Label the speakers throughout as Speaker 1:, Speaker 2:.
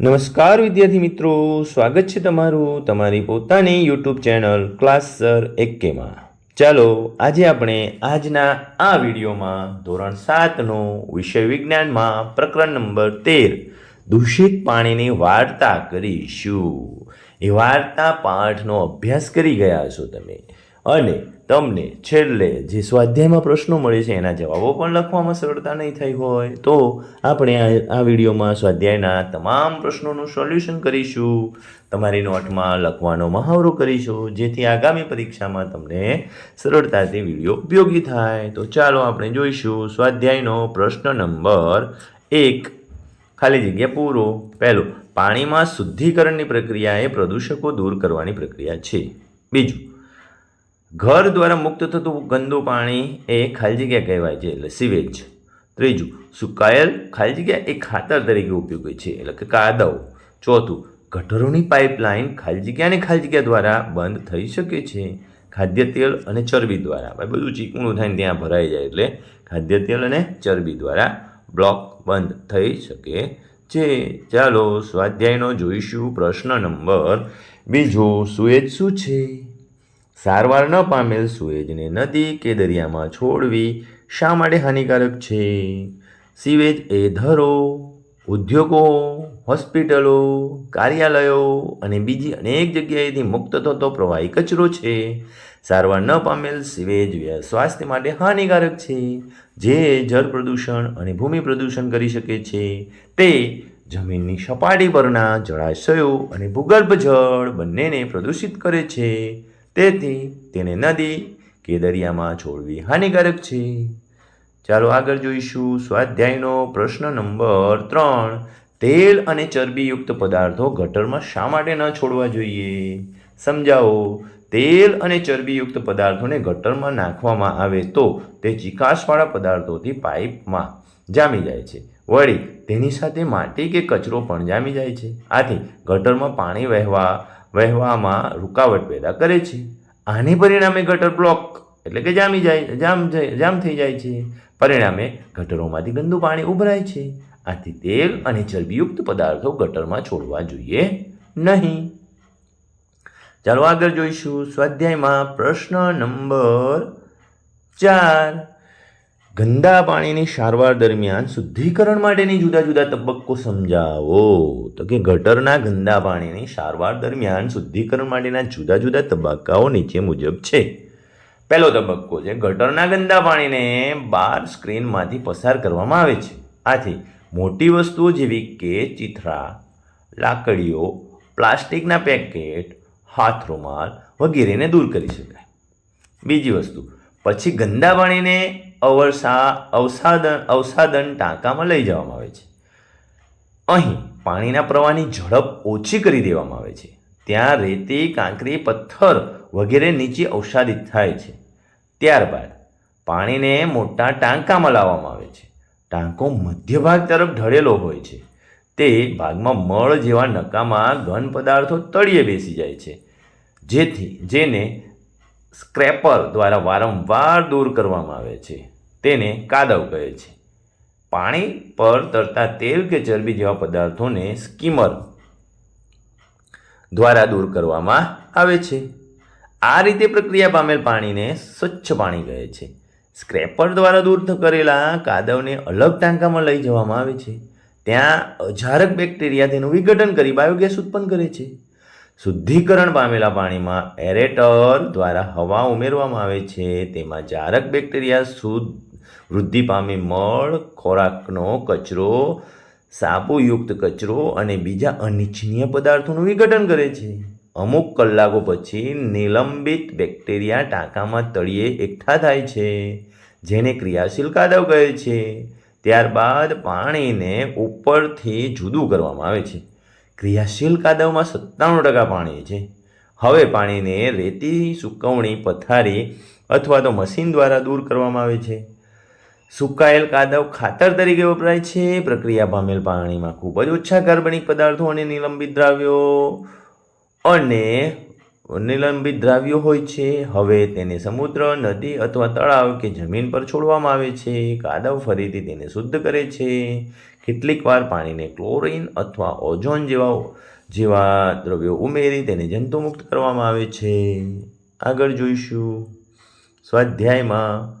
Speaker 1: નમસ્કાર વિદ્યાર્થી મિત્રો, સ્વાગત છે તમારું તમારી પોતાની યુટ્યુબ ચેનલ ક્લાસ સર એકેમાં ચાલો, આજે આપણે આજના આ વિડીયોમાં ધોરણ સાતનો વિષય વિજ્ઞાનમાં પ્રકરણ નંબર તેર, દૂષિત પાણીની વાર્તા કરીશું. એ વાર્તા પાઠનો અભ્યાસ કરી ગયા છો તમે. અને તમને છેલ્લે જે સ્વાધ્યાયમાં પ્રશ્નો મળે છે, એના જવાબો પણ લખવામાં સરળતા નહીં થઈ હોય, તો આપણે આ વિડીયોમાં સ્વાધ્યાયના તમામ પ્રશ્નોનું સોલ્યુશન કરીશું. તમારી નોટમાં લખવાનો મહાવરો કરીશું, જેથી આગામી પરીક્ષામાં તમને સરળતાથી વીડિયો ઉપયોગી થાય. તો ચાલો આપણે જોઈશું સ્વાધ્યાયનો પ્રશ્ન નંબર એક. ખાલી જગ્યા પૂરો. પહેલો, પાણીમાં શુદ્ધિકરણની પ્રક્રિયા એ પ્રદૂષકો દૂર કરવાની પ્રક્રિયા છે. બીજું ઘર દ્વારા મુક્ત થતું ગંદુ પાણી એ ખાલી જગ્યા કહેવાય છે, એટલે સિવેજ ત્રીજું, સુકાયેલ ખાલી જગ્યા એ ખાતર તરીકે ઉપયોગી છે, એટલે કે કાદવ. ચોથું, ગટરોની પાઇપલાઇન ખાલી જગ્યા અને ખાલી જગ્યા દ્વારા બંધ થઈ શકે છે. ખાદ્ય તેલ અને ચરબી દ્વારા. ભાઈ, બધું ચીકણું થાય ત્યાં ભરાઈ જાય, એટલે ખાદ્ય તેલ અને ચરબી દ્વારા બ્લોક બંધ થઈ શકે છે. ચાલો સ્વાધ્યાયનો જોઈશું પ્રશ્ન નંબર. બીજો, સુએજ શું છે? સારવાર ન પામેલ સુએજને નદી કે દરિયામાં છોડવી શા માટે હાનિકારક છે? સીવેજ એ ધરો, ઉદ્યોગો, હોસ્પિટલો, કાર્યાલયો અને બીજી અનેક જગ્યાએથી મુક્ત થતો પ્રવાહી કચરો છે. સારવાર ન પામેલ સીવેજ સ્વાસ્થ્ય માટે હાનિકારક છે. જે જળ પ્રદૂષણ અને ભૂમિ પ્રદૂષણ કરી શકે છે. તે જમીનની સપાટી પરના જળાશયો અને ભૂગર્ભ જળ બંનેને પ્રદૂષિત કરે છે. તેથી તેને નદી કે દરિયામાં છોડવી હાનિકારક છે. ચાલો આગળ જોઈશું સ્વાધ્યાયનો પ્રશ્ન નંબર ત્રણ. તેલ અને ચરબીયુક્ત પદાર્થો ગટરમાં શા માટે ન છોડવા જોઈએ? સમજાવો. તેલ અને ચરબીયુક્ત પદાર્થોને ગટરમાં નાખવામાં આવે તો તે ચિકાસવાળા પદાર્થોથી પાઇપમાં જામી જાય છે. વળી તેની સાથે માટી કે કચરો પણ જામી જાય છે. આથી ગટરમાં પાણી વહેવા વહેવામાં રૂકાવટ પેદા કરે છે. આની પરિણામે ગટર બ્લોક એટલે કે જામી જાય, જામ જામ થઈ જાય છે. પરિણામે ગટરોમાંથી ગંદુ પાણી ઉભરાય છે. આથી તેલ અને ચરબીયુક્ત પદાર્થો ગટરમાં છોડવા જોઈએ નહીં. ચાલો આગળ જોઈશું સ્વાધ્યાયમાં પ્રશ્ન નંબર ચાર. ગંદા પાણીની સારવાર દરમિયાન શુદ્ધિકરણ માટેની જુદા જુદા તબક્કો સમજાવો. તો કે ગટરના ગંદા પાણીની સારવાર દરમિયાન શુદ્ધિકરણ માટેના જુદા જુદા તબક્કાઓ નીચે મુજબ છે. પહેલો તબક્કો છે, ગટરના ગંદા પાણીને બાર સ્ક્રીનમાંથી પસાર કરવામાં આવે છે. આથી મોટી વસ્તુઓ જેવી કે ચિથરા, લાકડીઓ, પ્લાસ્ટિકના પેકેટ, હાથ રૂમાલ વગેરેને દૂર કરી શકાય. બીજી વસ્તુ, પછી ગંદા પાણીને અવસા, અવસાદન અવસાદન ટાંકામાં લઈ જવામાં આવે છે. અહીં પાણીના પ્રવાહની ઝડપ ઓછી કરી દેવામાં આવે છે. ત્યાં રેતી, કાંકરી, પથ્થર વગેરે નીચે અવસાદિત થાય છે. ત્યારબાદ પાણીને મોટા ટાંકામાં લાવવામાં આવે છે. ટાંકો મધ્ય ભાગ તરફ ઢળેલો હોય છે. તે ભાગમાં મળ જેવા નકામાં ઘન પદાર્થો તળિયે બેસી જાય છે. જેથી, જેને સ્ક્રેપર દ્વારા વારંવાર દૂર કરવામાં આવે છે. તેને કાદવ કહે છે. પાણી પર તરતા તેલ કે ચરબી જેવા પદાર્થોને સ્કીમર દ્વારા દૂર કરવામાં આવે છે. આ રીતે પ્રક્રિયા પામેલ પાણીને સ્વચ્છ પાણી કહે છે. સ્ક્રેપર દ્વારા દૂર કરેલા કાદવને અલગ ટાંકામાં લઈ જવામાં આવે છે. ત્યાં અજારક બેક્ટેરિયા તેનું વિઘટન કરી બાયોગેસ ઉત્પન્ન કરે છે. શુદ્ધિકરણ પામેલા પાણીમાં એરેટર દ્વારા હવા ઉમેરવામાં આવે છે. તેમાં જારક બેક્ટેરિયા શુદ્ધ વૃદ્ધિ પામી મળ, ખોરાકનો કચરો સાબુયુક્ત કચરો અને બીજા અનિચ્છનીય પદાર્થોનું વિઘટન કરે છે. અમુક કલાકો પછી નિલંબિત બેક્ટેરિયા ટાંકામાં તળિયે એકઠા થાય છે, જેને ક્રિયાશીલ કાદવ કહે છે. ત્યારબાદ પાણીને ઉપરથી જુદું કરવામાં આવે છે. ક્રિયાશીલ કાદવમાં સત્તાણું ટકા પાણી છે. હવે પાણીને રેતી, સુકવણી, પથારી અથવા તો મશીન દ્વારા દૂર કરવામાં આવે છે. સુકાયેલ કાદવ ખાતર તરીકે વપરાય છે. પ્રક્રિયા પામેલ પાણીમાં ખૂબ જ ઓછા કાર્બનિક પદાર્થો અને નિલંબિત દ્રાવ્યો અને નિલંબિત દ્રાવ્યો હોય છે. હવે તેને સમુદ્ર, નદી અથવા તળાવ કે જમીન પર છોડવામાં આવે છે. કાદવ ફરીથી તેને શુદ્ધ કરે છે. કેટલીક વાર પાણીને ક્લોરીન અથવા ઓઝોન જેવા જેવા દ્રવ્યો ઉમેરી તેને જંતુમુક્ત કરવામાં આવે છે. આગળ જોઈશું. સ્વાધ્યાયમાં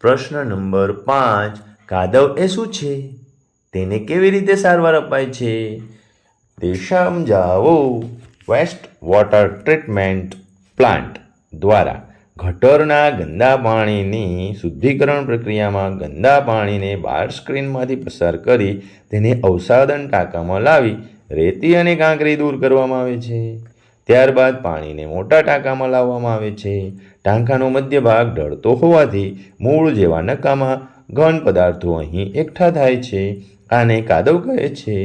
Speaker 1: પ્રશ્ન નંબર પાંચ, કાદવ એ શું છે? તેને કેવી રીતે સારવાર અપાય છે? તે સમજાવો. વેસ્ટ વોટર ટ્રીટમેન્ટ પ્લાન્ટ દ્વારા ગટરના ગંદા પાણીની શુદ્ધિકરણ પ્રક્રિયામાં ગંદા પાણીને બાર સ્ક્રીનમાંથી પસાર કરી તેને અવસાદન ટાંકામાં લાવી રેતી અને કાંકરી દૂર કરવામાં આવે છે. ત્યારબાદ પાણીને મોટા ટાંકામાં લાવવામાં આવે છે. ટાંકાનો મધ્ય ભાગ ઢળતો હોવાથી મૂળ જેવા નકામા ઘન પદાર્થો અહીં એકઠા થાય છે. આને કાદવ કહે છે.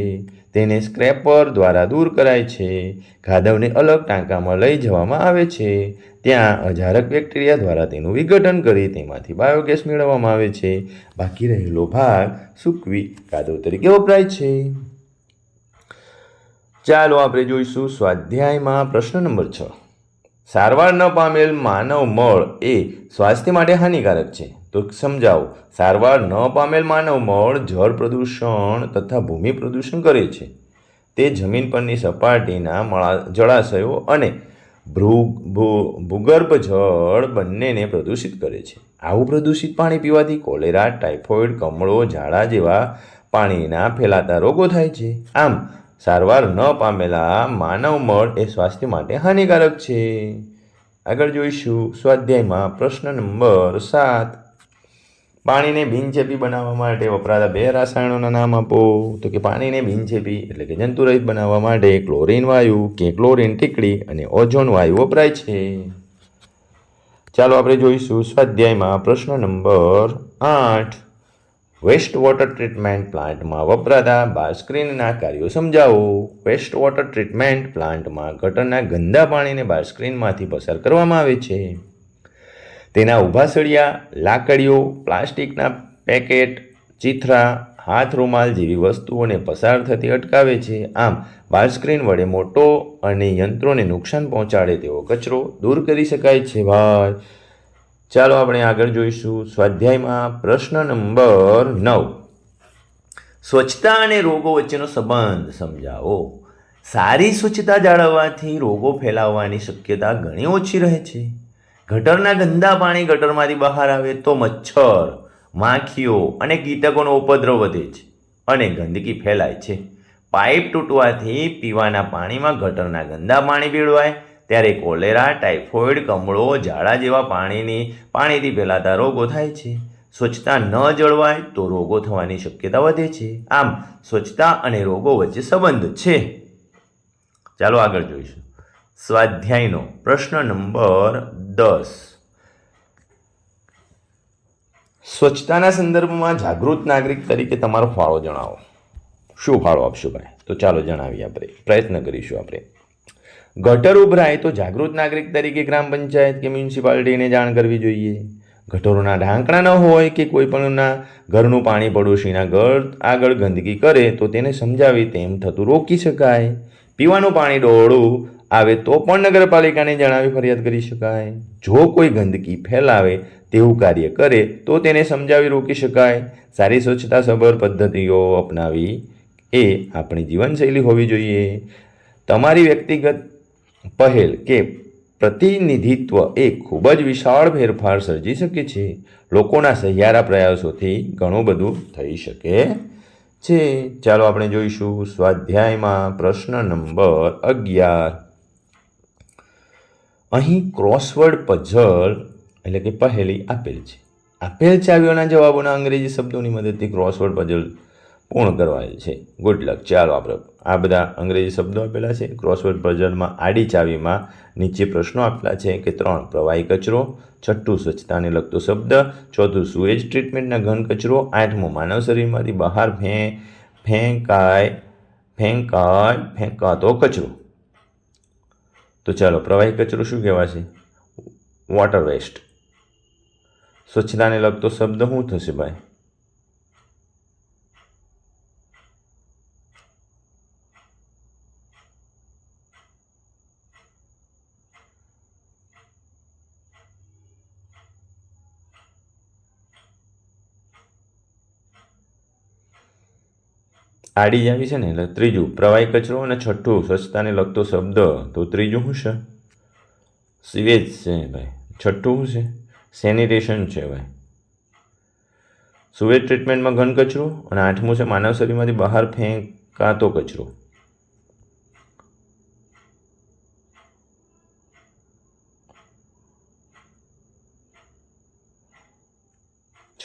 Speaker 1: તેને સ્ક્રેપર દ્વારા દૂર કરાય છે. કાદવને અલગ ટાંકામાં લઈ જવામાં આવે છે. ત્યાં અજારક બેક્ટેરિયા દ્વારા તેનું વિઘટન કરી તેમાંથી બાયોગેસ મેળવવામાં આવે છે. બાકી રહેલો ભાગ સૂકવી કાદવ તરીકે વપરાય છે. ચાલો આપણે જોઈશું સ્વાધ્યાયમાં પ્રશ્ન નંબર છ. સારવાર ન પામેલ માનવ મળ એ સ્વાસ્થ્ય માટે હાનિકારક છે. તો સમજાવો. સારવાર ન પામેલ માનવ મળ, જળ પ્રદૂષણ તથા ભૂમિ પ્રદૂષણ કરે છે. તે જમીન પરની સપાટીના મળા, જળાશયો અને ભૃ, ભૂગર્ભ જળ બંનેને પ્રદૂષિત કરે છે. આવું પ્રદૂષિત પાણી પીવાથી કોલેરા, ટાઇફોઇડ, કમળો, ઝાડા જેવા પાણીના ફેલાતા રોગો થાય છે. આમ, સારવાર ન પામેલા માનવ મળ એ સ્વાસ્થ્ય માટે હાનિકારક છે. આગળ જોઈશું સ્વાધ્યાયમાં પ્રશ્ન નંબર સાત. પાણીને બિનચેપી બનાવવા માટે વપરાતા બે રસાયણોના નામ આપો. તો કે પાણીને બિનચેપી એટલે કે જંતુરહિત બનાવવા માટે ક્લોરીન વાયુ કે ક્લોરીન ટીકડી અને ઓઝોન વાયુ વપરાય છે. ચાલો આપણે જોઈશું સ્વાધ્યાયમાં પ્રશ્ન નંબર આઠ. વેસ્ટ વોટર ટ્રીટમેન્ટ પ્લાન્ટમાં વપરાતા બારસ્ક્રીનના કાર્યો સમજાવો. વેસ્ટ વોટર ટ્રીટમેન્ટ પ્લાન્ટમાં ગટરના ગંદા પાણીને બારસ્ક્રીનમાંથી પસાર કરવામાં આવે છે. તેના ઊભા સળિયા, લાકડીઓ, પ્લાસ્ટિકના પેકેટ, ચીથરા, હાથ રૂમાલ જેવી વસ્તુઓને પસાર થતી અટકાવે છે. આમ બારસ્ક્રીન વડે મોટો અને યંત્રોને નુકસાન પહોંચાડે તેવો કચરો દૂર કરી શકાય છે. ભાઈ, ચાલો આપણે આગળ જોઈશું. સ્વાધ્યાયમાં પ્રશ્ન નંબર નવ. સ્વચ્છતા અને રોગો વચ્ચેનો સંબંધ સમજાવો. સારી સ્વચ્છતા જાળવવાથી રોગો ફેલાવવાની શક્યતા ઘણી ઓછી રહે છે. ગટરના ગંદા પાણી ગટરમાંથી બહાર આવે તો મચ્છર, માખીઓ અને કીટકોનો ઉપદ્રવ વધે છે અને ગંદકી ફેલાય છે. પાઇપ તૂટવાથી પીવાના પાણીમાં ગટરના ગંદા પાણી ભેળવાય. ત્યારે કોલેરા, ટાઇફોઇડ, કમળો, ઝાડા જેવા પાણીની, પાણીથી ફેલાતા રોગો થાય છે. સ્વચ્છતા ન જળવાય તો રોગો થવાની શક્યતા વધે છે. આમ સ્વચ્છતા અને રોગો વચ્ચે સંબંધ છે. ચાલો આગળ જોઈશું. સ્વાધ્યાયનો પ્રશ્ન નંબર દસ. સ્વચ્છતાના સંદર્ભમાં જાગૃત નાગરિક તરીકે તમારો ફાળો જણાવો. શું ફાળો આપશો ભાઈ? તો ચાલો જણાવીએ આપણે. પ્રયત્ન કરીશું આપણે. ગટર ઉભરાય તો જાગૃત નાગરિક તરીકે ગ્રામ પંચાયત કે મ્યુનિસિપાલિટીને જાણ કરવી જોઈએ. ગટરોના ઢાંકણા ન હોય કે કોઈ પણના ઘરનું પાણી પડોશીના ઘર આગળ ગંદકી કરે તો તેને સમજાવી તેમ થતું રોકી શકાય. પીવાનું પાણી ડોળું આવે તો પણ નગરપાલિકાને જણાવી ફરિયાદ કરી શકાય. જો કોઈ ગંદકી ફેલાવે તેવું કાર્ય કરે તો તેને સમજાવી રોકી શકાય. સારી સ્વચ્છતા સભર પદ્ધતિઓ અપનાવી એ આપણી જીવનશૈલી હોવી જોઈએ. તમારી વ્યક્તિગત પહેલ કે પ્રતિનિધિત્વ એ ખૂબ જ વિશાળ ફેરફાર સર્જી શકે છે. લોકોના સહિયારા પ્રયાસોથી ઘણું બધું થઈ શકે છે. ચાલો આપણે જોઈશું સ્વાધ્યાયમાં પ્રશ્ન નંબર અગિયાર. અહીં ક્રોસવર્ડ પઝલ એટલે કે પહેલી આપેલ છે. આપેલ ચાવીઓના જવાબોના અંગ્રેજી શબ્દોની મદદથી ક્રોસવર્ડ પઝલ પૂર્ણ કરવાયેલ છે. ગુડ લક ચાલો આપણે આ બધા અંગ્રેજી શબ્દો આપેલા છે. ક્રોસવર્ડ પઝલમાં આડી ચાવીમાં નીચે પ્રશ્નો આપેલા છે કે ત્રણ પ્રવાહી કચરો, છઠ્ઠું સ્વચ્છતાને લગતો શબ્દ, ચોથું સુએજ ટ્રીટમેન્ટના ઘન કચરો, આઠમું માનવ શરીરમાંથી બહાર ફે, ફેંકાય ફેંકાય, ફેંકાતો કચરો. તો ચાલો પ્રવાહી કચરો શું કહેવાશે વોટર વેસ્ટ સ્વચ્છતાને લગતો શબ્દ શું થશે ભાઈ? આડી જ છે ને, એટલે ત્રીજું, પ્રવાહી કચરો અને છઠ્ઠું, સ્વચ્છતાને લગતો શબ્દ. તો ત્રીજું શું છે? સિવેજ છે ભાઈ. છઠ્ઠું શું છે? સેનિટેશન છે ભાઈ. સુવેજ ટ્રીટમેન્ટમાં ઘન કચરો અને આઠમું છે માનવ શરીરમાંથી બહાર ફેંકાતો કચરો.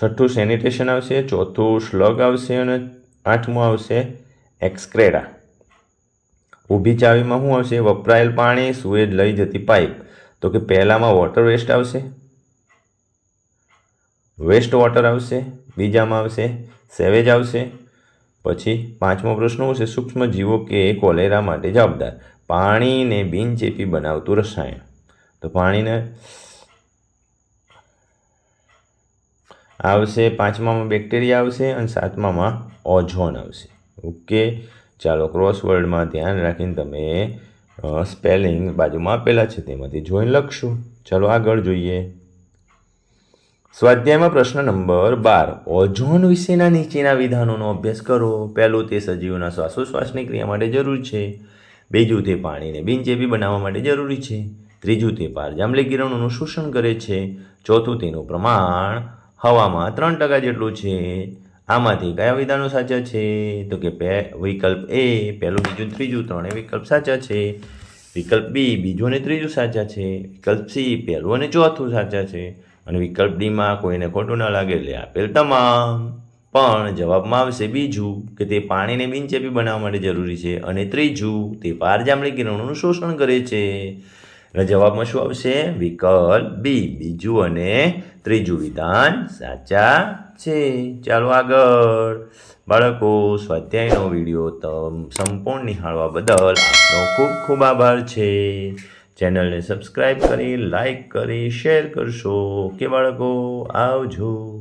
Speaker 1: છઠ્ઠું સેનિટેશન આવશે, ચોથું સ્લગ આવશે અને આઠમું આવશે એક્સક્રેડા. ઊભી ચાવીમાં શું આવશે? વપરાયેલ પાણી, સુએજ લઈ જતી પાઇપ. તો કે પહેલામાં વોટર વેસ્ટ આવશે. વેસ્ટ વોટર આવશે. બીજામાં આવશે. સેવેજ આવશે. પછી પાંચમો પ્રશ્ન શું છે? સૂક્ષ્મ જીવો કે કોલેરા માટે જવાબદાર. પાણીને બિનચેપી બનાવતું રસાયણ. તો પાણીને આવશે, પાંચમામાં બેક્ટેરિયા આવશે અને સાતમામાં ઓઝોન આવશે. ઓકે, ચાલો ક્રોસવર્ડમાં ધ્યાન રાખીને તમે સ્પેલિંગ બાજુમાં આપેલા છે, તેમાંથી જોઈને લખશું. ચાલો આગળ જોઈએ. સ્વાધ્યાયમાં પ્રશ્ન નંબર બાર. ઓઝોન વિશેના નીચેના વિધાનોનો અભ્યાસ કરો. પહેલું તે સજીવોના શ્વાસોશ્વાસની ક્રિયા માટે જરૂર છે. બીજું તે પાણીને બિનચેપી બનાવવા માટે જરૂરી છે. ત્રીજું તે પારજામલી કિરણોનું શોષણ કરે છે. ચોથું તેનું પ્રમાણ હવામાં ત્રણ ટકા જેટલું છે. આમાંથી કયા વિધાનો સાચા છે? તો કે પે, વિકલ્પ એ, પહેલું બીજું ત્રીજું, ત્રણેય વિકલ્પ સાચા છે. વિકલ્પ બી, બીજું અને ત્રીજું સાચા છે. વિકલ્પ સી, પહેલું અને ચોથું સાચા છે. અને વિકલ્પ ડીમાં કોઈને ખોટું ના લાગે, એટલે આપેલ તમામ. પણ જવાબમાં આવશે બીજું, કે તે પાણીને બિનચેપી બનાવવા માટે જરૂરી છે. અને ત્રીજું, તે પારજાંબલી કિરણોનું શોષણ કરે છે. એટલે જવાબમાં શું આવશે? વિકલ્પ બી. બીજું અને ત્રીજું વિધાન સાચા છે. ચાલો આગળ. બાળકો, સ્વાધ્યાયનો વીડિયો તમ સંપૂર્ણ નિહાળવા બદલ આપનો ખૂબ ખૂબ આભાર છે. ચેનલને સબસ્ક્રાઈબ કરી લાઈક કરી, શેર કરશો. કે બાળકો, આવજો.